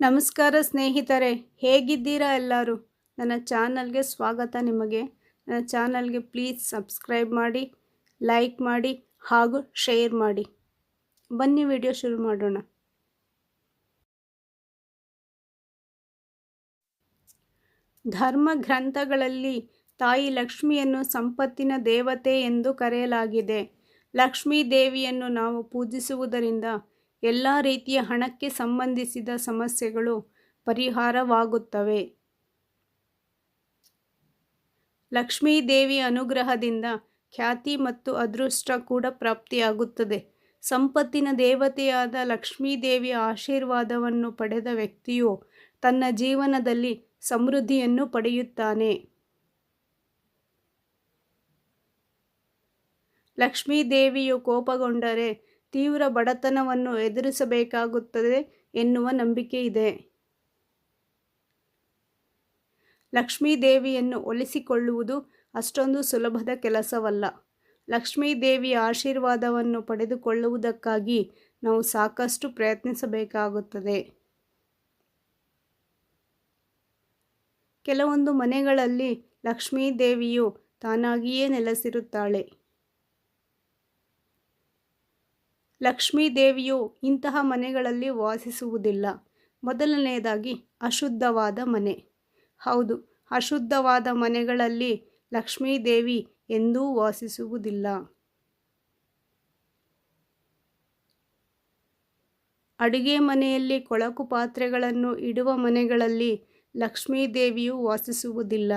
ನಮಸ್ಕಾರ ಸ್ನೇಹಿತರೆ, ಹೇಗಿದ್ದೀರಾ ಎಲ್ಲರೂ? ನನ್ನ ಚಾನಲ್ಗೆ ಸ್ವಾಗತ ನಿಮಗೆ. ನನ್ನ ಚಾನಲ್ಗೆ ಪ್ಲೀಸ್ ಸಬ್ಸ್ಕ್ರೈಬ್ ಮಾಡಿ, ಲೈಕ್ ಮಾಡಿ ಹಾಗೂ ಶೇರ್ ಮಾಡಿ. ಬನ್ನಿ ವಿಡಿಯೋ ಶುರು ಮಾಡೋಣ. ಧರ್ಮ ಗ್ರಂಥಗಳಲ್ಲಿ ತಾಯಿ ಲಕ್ಷ್ಮಿಯನ್ನು ಸಂಪತ್ತಿನ ದೇವತೆ ಎಂದು ಕರೆಯಲಾಗಿದೆ. ಲಕ್ಷ್ಮೀ ದೇವಿಯನ್ನು ನಾವು ಪೂಜಿಸುವುದರಿಂದ ಎಲ್ಲ ರೀತಿಯ ಹಣಕ್ಕೆ ಸಂಬಂಧಿಸಿದ ಸಮಸ್ಯೆಗಳು ಪರಿಹಾರವಾಗುತ್ತವೆ. ಲಕ್ಷ್ಮೀ ದೇವಿ ಅನುಗ್ರಹದಿಂದ ಖ್ಯಾತಿ ಮತ್ತು ಅದೃಷ್ಟ ಕೂಡ ಪ್ರಾಪ್ತಿಯಾಗುತ್ತದೆ. ಸಂಪತ್ತಿನ ದೇವತೆಯಾದ ಲಕ್ಷ್ಮೀ ದೇವಿಯ ಆಶೀರ್ವಾದವನ್ನು ಪಡೆದ ವ್ಯಕ್ತಿಯು ತನ್ನ ಜೀವನದಲ್ಲಿ ಸಮೃದ್ಧಿಯನ್ನು ಪಡೆಯುತ್ತಾನೆ. ಲಕ್ಷ್ಮೀ ದೇವಿಯು ಕೋಪಗೊಂಡರೆ ತೀವ್ರ ಬಡತನವನ್ನು ಎದುರಿಸಬೇಕಾಗುತ್ತದೆ ಎನ್ನುವ ನಂಬಿಕೆ ಇದೆ. ಲಕ್ಷ್ಮೀ ದೇವಿಯನ್ನು ಒಲಿಸಿಕೊಳ್ಳುವುದು ಅಷ್ಟೊಂದು ಸುಲಭದ ಕೆಲಸವಲ್ಲ. ಲಕ್ಷ್ಮೀದೇವಿಯ ಆಶೀರ್ವಾದವನ್ನು ಪಡೆದುಕೊಳ್ಳುವುದಕ್ಕಾಗಿ ನಾವು ಸಾಕಷ್ಟು ಪ್ರಯತ್ನಿಸಬೇಕಾಗುತ್ತದೆ. ಕೆಲವೊಂದು ಮನೆಗಳಲ್ಲಿ ಲಕ್ಷ್ಮೀ ದೇವಿಯು ತಾನಾಗಿಯೇ ನೆಲೆಸಿರುತ್ತಾಳೆ. ಲಕ್ಷ್ಮೀ ದೇವಿಯು ಇಂತಹ ಮನೆಗಳಲ್ಲಿ ವಾಸಿಸುವುದಿಲ್ಲ. ಮೊದಲನೆಯದಾಗಿ ಅಶುದ್ಧವಾದ ಮನೆ. ಹೌದು, ಅಶುದ್ಧವಾದ ಮನೆಗಳಲ್ಲಿ ಲಕ್ಷ್ಮೀದೇವಿ ಎಂದೂ ವಾಸಿಸುವುದಿಲ್ಲ. ಅಡುಗೆ ಮನೆಯಲ್ಲಿ ಕೊಳಕು ಪಾತ್ರೆಗಳನ್ನು ಇಡುವ ಮನೆಗಳಲ್ಲಿ ಲಕ್ಷ್ಮೀ ದೇವಿಯು ವಾಸಿಸುವುದಿಲ್ಲ.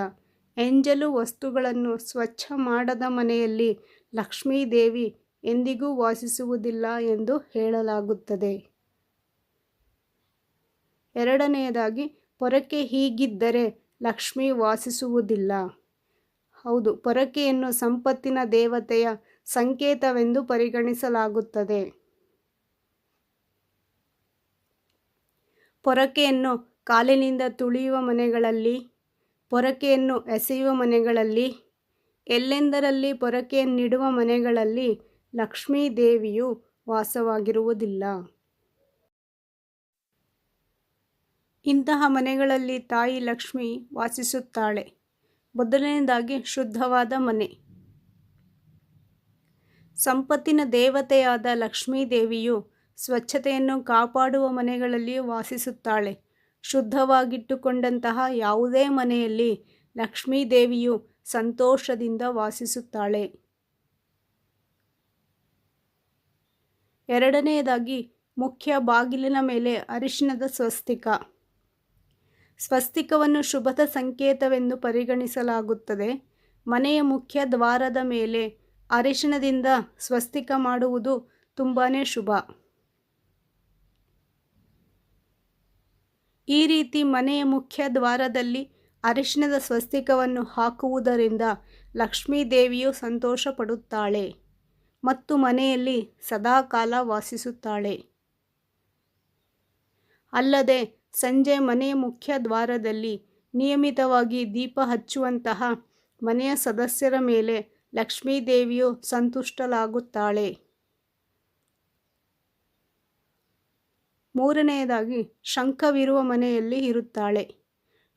ಎಂಜಲು ವಸ್ತುಗಳನ್ನು ಸ್ವಚ್ಛ ಮಾಡದ ಮನೆಯಲ್ಲಿ ಲಕ್ಷ್ಮೀ ದೇವಿ ಎಂದಿಗೂ ವಾಸಿಸುವುದಿಲ್ಲ ಎಂದು ಹೇಳಲಾಗುತ್ತದೆ. ಎರಡನೆಯದಾಗಿ, ಪೊರಕೆ ಹೀಗಿದ್ದರೆ ಲಕ್ಷ್ಮಿ ವಾಸಿಸುವುದಿಲ್ಲ. ಹೌದು, ಪೊರಕೆಯನ್ನು ಸಂಪತ್ತಿನ ದೇವತೆಯ ಸಂಕೇತವೆಂದು ಪರಿಗಣಿಸಲಾಗುತ್ತದೆ. ಪೊರಕೆಯನ್ನು ಕಾಲಿನಿಂದ ತುಳಿಯುವ ಮನೆಗಳಲ್ಲಿ, ಪೊರಕೆಯನ್ನು ಎಸೆಯುವ ಮನೆಗಳಲ್ಲಿ, ಎಲ್ಲೆಂದರಲ್ಲಿ ಪೊರಕೆಯನ್ನಿಡುವ ಮನೆಗಳಲ್ಲಿ ಲಕ್ಷ್ಮೀ ದೇವಿಯು ವಾಸವಾಗಿರುವುದಿಲ್ಲ. ಇಂತಹ ಮನೆಗಳಲ್ಲಿ ತಾಯಿ ಲಕ್ಷ್ಮಿ ವಾಸಿಸುತ್ತಾಳೆ. ಮೊದಲನೆಯದಾಗಿ ಶುದ್ಧವಾದ ಮನೆ. ಸಂಪತ್ತಿನ ದೇವತೆಯಾದ ಲಕ್ಷ್ಮೀ ದೇವಿಯು ಸ್ವಚ್ಛತೆಯನ್ನು ಕಾಪಾಡುವ ಮನೆಗಳಲ್ಲಿಯೂ ವಾಸಿಸುತ್ತಾಳೆ. ಶುದ್ಧವಾಗಿಟ್ಟುಕೊಂಡಂತಹ ಯಾವುದೇ ಮನೆಯಲ್ಲಿ ಲಕ್ಷ್ಮೀ ದೇವಿಯು ಸಂತೋಷದಿಂದ ವಾಸಿಸುತ್ತಾಳೆ. ಎರಡನೆಯದಾಗಿ ಮುಖ್ಯ ಬಾಗಿಲಿನ ಮೇಲೆ ಅರಿಶಿನದ ಸ್ವಸ್ತಿಕ. ಸ್ವಸ್ತಿಕವನ್ನು ಶುಭದ ಸಂಕೇತವೆಂದು ಪರಿಗಣಿಸಲಾಗುತ್ತದೆ. ಮನೆಯ ಮುಖ್ಯ ದ್ವಾರದ ಮೇಲೆ ಅರಿಶಿನದಿಂದ ಸ್ವಸ್ತಿಕ ಮಾಡುವುದು ತುಂಬಾ ಶುಭ. ಈ ರೀತಿ ಮನೆಯ ಮುಖ್ಯ ದ್ವಾರದಲ್ಲಿ ಅರಿಶಿನದ ಸ್ವಸ್ತಿಕವನ್ನು ಹಾಕುವುದರಿಂದ ಲಕ್ಷ್ಮೀ ದೇವಿಯು ಸಂತೋಷ ಪಡುತ್ತಾಳೆ ಮತ್ತು ಮನೆಯಲ್ಲಿ ಸದಾಕಾಲ ವಾಸಿಸುತ್ತಾಳೆ. ಅಲ್ಲದೆ ಸಂಜೆ ಮನೆಯ ಮುಖ್ಯ ದ್ವಾರದಲ್ಲಿ ನಿಯಮಿತವಾಗಿ ದೀಪ ಹಚ್ಚುವಂತಹ ಮನೆಯ ಸದಸ್ಯರ ಮೇಲೆ ಲಕ್ಷ್ಮೀದೇವಿಯು ಸಂತುಷ್ಟಲಾಗುತ್ತಾಳೆ ಮೂರನೆಯದಾಗಿ ಶಂಖವಿರುವ ಮನೆಯಲ್ಲಿ ಇರುತ್ತಾಳೆ.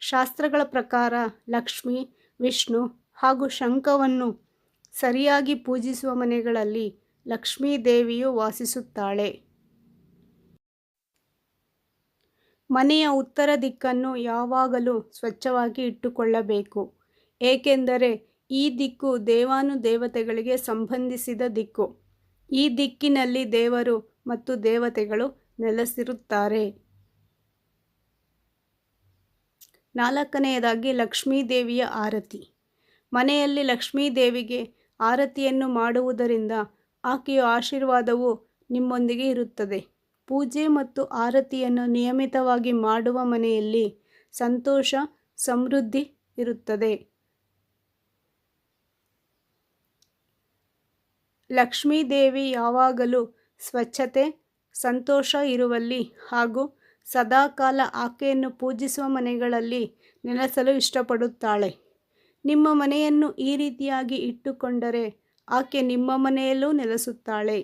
ಶಾಸ್ತ್ರಗಳ ಪ್ರಕಾರ ಲಕ್ಷ್ಮಿ, ವಿಷ್ಣು ಹಾಗೂ ಶಂಖವನ್ನು ಸರಿಯಾಗಿ ಪೂಜಿಸುವ ಮನೆಗಳಲ್ಲಿ ಲಕ್ಷ್ಮೀ ದೇವಿಯು ವಾಸಿಸುತ್ತಾಳೆ. ಮನೆಯ ಉತ್ತರ ದಿಕ್ಕನ್ನು ಯಾವಾಗಲೂ ಸ್ವಚ್ಛವಾಗಿ ಇಟ್ಟುಕೊಳ್ಳಬೇಕು. ಏಕೆಂದರೆ ಈ ದಿಕ್ಕು ದೇವಾನು ದೇವತೆಗಳಿಗೆ ಸಂಬಂಧಿಸಿದ ದಿಕ್ಕು. ಈ ದಿಕ್ಕಿನಲ್ಲಿ ದೇವರು ಮತ್ತು ದೇವತೆಗಳು ನೆಲೆಸಿರುತ್ತಾರೆ. ನಾಲ್ಕನೆಯದಾಗಿ ಲಕ್ಷ್ಮೀ ದೇವಿಯ ಆರತಿ. ಮನೆಯಲ್ಲಿ ಲಕ್ಷ್ಮೀ ದೇವಿಗೆ ಆರತಿಯನ್ನು ಮಾಡುವುದರಿಂದ ಆಕೆಯ ಆಶೀರ್ವಾದವು ನಿಮ್ಮೊಂದಿಗೆ ಇರುತ್ತದೆ. ಪೂಜೆ ಮತ್ತು ಆರತಿಯನ್ನು ನಿಯಮಿತವಾಗಿ ಮಾಡುವ ಮನೆಯಲ್ಲಿ ಸಂತೋಷ, ಸಮೃದ್ಧಿ ಇರುತ್ತದೆ. ಲಕ್ಷ್ಮೀದೇವಿ ಯಾವಾಗಲೂ ಸ್ವಚ್ಛತೆ, ಸಂತೋಷ ಇರುವಲ್ಲಿ ಹಾಗೂ ಸದಾಕಾಲ ಆಕೆಯನ್ನು ಪೂಜಿಸುವ ಮನೆಗಳಲ್ಲಿ ನೆಲೆಸಲು ಇಷ್ಟಪಡುತ್ತಾಳೆ. ನಿಮ್ಮ ಮನೆಯನ್ನು ಈ ರೀತಿಯಾಗಿ ಇಟ್ಟುಕೊಂಡರೆ ಆಕೆ ನಿಮ್ಮ ಮನೆಯಲ್ಲೂ ನೆಲೆಸುತ್ತಾಳೆ.